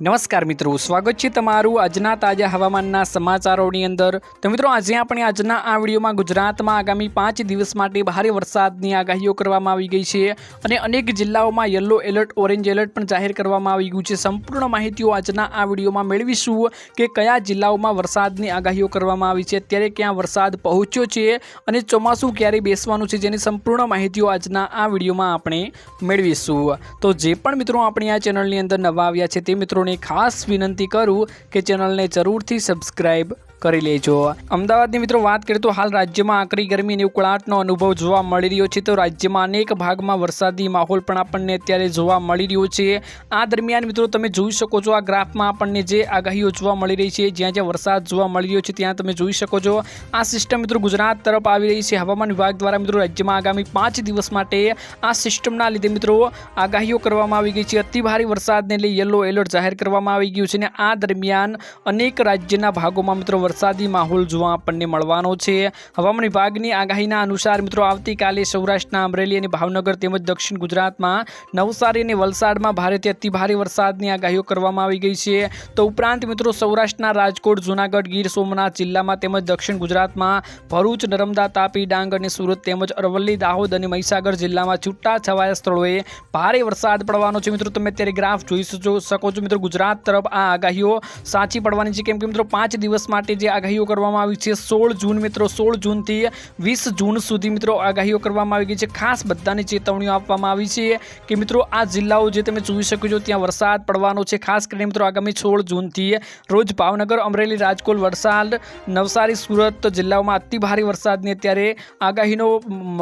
નમસ્કાર મિત્રો, સ્વાગત છે તમારું આજના તાજા હવામાનના સમાચારોની અંદર. તો મિત્રો, આજે આપણે આજના આ વિડીયોમાં ગુજરાતમાં આગામી પાંચ દિવસ માટે ભારે વરસાદની આગાહીઓ કરવામાં આવી ગઈ છે અને અનેક જિલ્લાઓમાં યલો એલર્ટ, ઓરેન્જ એલર્ટ પણ જાહેર કરવામાં આવી ગયું છે. સંપૂર્ણ માહિતીઓ આજના આ વિડીયોમાં મેળવીશું કે કયા જિલ્લાઓમાં વરસાદની આગાહીઓ કરવામાં આવી છે, અત્યારે ક્યાં વરસાદ પહોંચ્યો છે અને ચોમાસું ક્યારે બેસવાનું છે જેની સંપૂર્ણ માહિતીઓ આજના આ વિડીયોમાં આપણે મેળવીશું. તો જે પણ મિત્રો આપણી આ ચેનલની અંદર નવા આવ્યા છે તે મિત્રોને ખાસ વિનંતી કરું કે ચેનલને જરૂરથી સબસ્ક્રાઇબ કરી લેજો. અમદાવાદની મિત્રો વાત કરીએ તો હાલ રાજ્યમાં આકરી ગરમી અને ઉકળાટનો અનુભવ જોવા મળી રહ્યો છે. તો રાજ્યમાં અનેક ભાગમાં વરસાદી માહોલ પણ આપણને અત્યારે જોવા મળી રહ્યો છે. આ દરમિયાન મિત્રો તમે જોઈ શકો છો, આ ગ્રાફમાં આપણને જે આગાહીઓ જોવા મળી રહી છે, જ્યાં જ્યાં વરસાદ જોવા મળી રહ્યો છે, ત્યાં તમે જોઈ શકો છો. આ સિસ્ટમ મિત્રો ગુજરાત તરફ આવી રહી છે. હવામાન વિભાગ દ્વારા મિત્રો રાજ્યમાં આગામી પાંચ દિવસ માટે આ સિસ્ટમના લીધે મિત્રો આગાહીઓ કરવામાં આવી ગઈ છે. અતિભારે વરસાદને લઈ યલો એલર્ટ જાહેર કરવામાં આવી ગયું છે. અને આ દરમિયાન અનેક રાજ્યના ભાગોમાં મિત્રો વરસાદી માહોલ જોવા આપણને મળવાનો છે. હવામાન વિભાગની આગાહીના અનુસાર મિત્રો, આવતીકાલે સૌરાષ્ટ્રના અમરેલી અને ભાવનગર તેમજ દક્ષિણ ગુજરાતમાં નવસારી અને વલસાડમાં ભારેથી અતિ ભારે વરસાદની આગાહીઓ કરવામાં આવી ગઈ છે. તો ઉપરાંત મિત્રો, સૌરાષ્ટ્રના રાજકોટ, જૂનાગઢ, ગીર સોમનાથ જિલ્લામાં તેમજ દક્ષિણ ગુજરાતમાં ભરૂચ, નર્મદા, તાપી, ડાંગ અને સુરત તેમજ અરવલ્લી, દાહોદ અને મહીસાગર જિલ્લામાં છૂટા છવાયા સ્થળોએ ભારે વરસાદ પડવાનો છે. મિત્રો, તમે અત્યારે ગ્રાફ જોઈ શકો છો મિત્રો, ગુજરાત તરફ આ આગાહીઓ સાચી પડવાની છે. કેમ કે મિત્રો, પાંચ દિવસ માટે જે આગાહીઓ કરવામાં આવી છે, સોળ જૂન મિત્રો, સોળ જૂનથી વીસ જૂન સુધી મિત્રો આગાહીઓ કરવામાં આવી ગઈ છે. ખાસ બધાને ચેતવણીઓ આપવામાં આવી છે કે મિત્રો આ જિલ્લાઓ જે તમે જોઈ શકો છો, ત્યાં વરસાદ પડવાનો છે. ખાસ કરીને મિત્રો આગામી સોળ જૂનથી રોજ ભાવનગર, અમરેલી, રાજકોટ, વલસાડ, નવસારી, સુરત જિલ્લાઓમાં અતિ ભારે વરસાદની અત્યારે આગાહીનો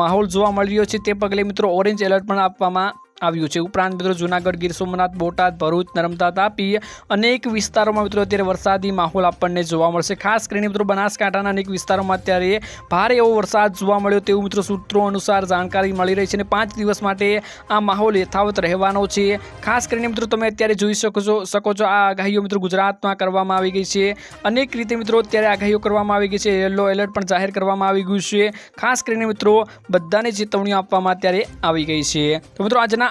માહોલ જોવા મળી રહ્યો છે. તે પગલે મિત્રો ઓરેન્જ એલર્ટ પણ આપવામાં આવ્યું છે. ઉપરાંત મિત્રો જૂનાગઢ ગીર સોમનાથ, બોટાદ, ભરૂચ, નર્મદા, તાપી અનેક વિસ્તારોમાં મિત્રો અત્યારે વરસાદી માહોલ આપણને જોવા મળશે. ખાસ કરીને મિત્રો બનાસકાંઠાના અનેક વિસ્તારોમાં અત્યારે ભારે એવો વરસાદ જોવા મળ્યો તેવું મિત્રો સૂત્રો અનુસાર જાણકારી મળી રહી છે અને પાંચ દિવસ માટે આ માહોલ યથાવત રહેવાનો છે. ખાસ કરીને મિત્રો તમે અત્યારે જોઈ શકો છો શકો છો આ આગાહીઓ મિત્રો ગુજરાતમાં કરવામાં આવી ગઈ છે. અનેક રીતે મિત્રો અત્યારે આગાહીઓ કરવામાં આવી ગઈ છે. યલો એલર્ટ પણ જાહેર કરવામાં આવી ગયું છે. ખાસ કરીને મિત્રો બધાને ચેતવણીઓ આપવામાં અત્યારે આવી ગઈ છે. તો મિત્રો આજના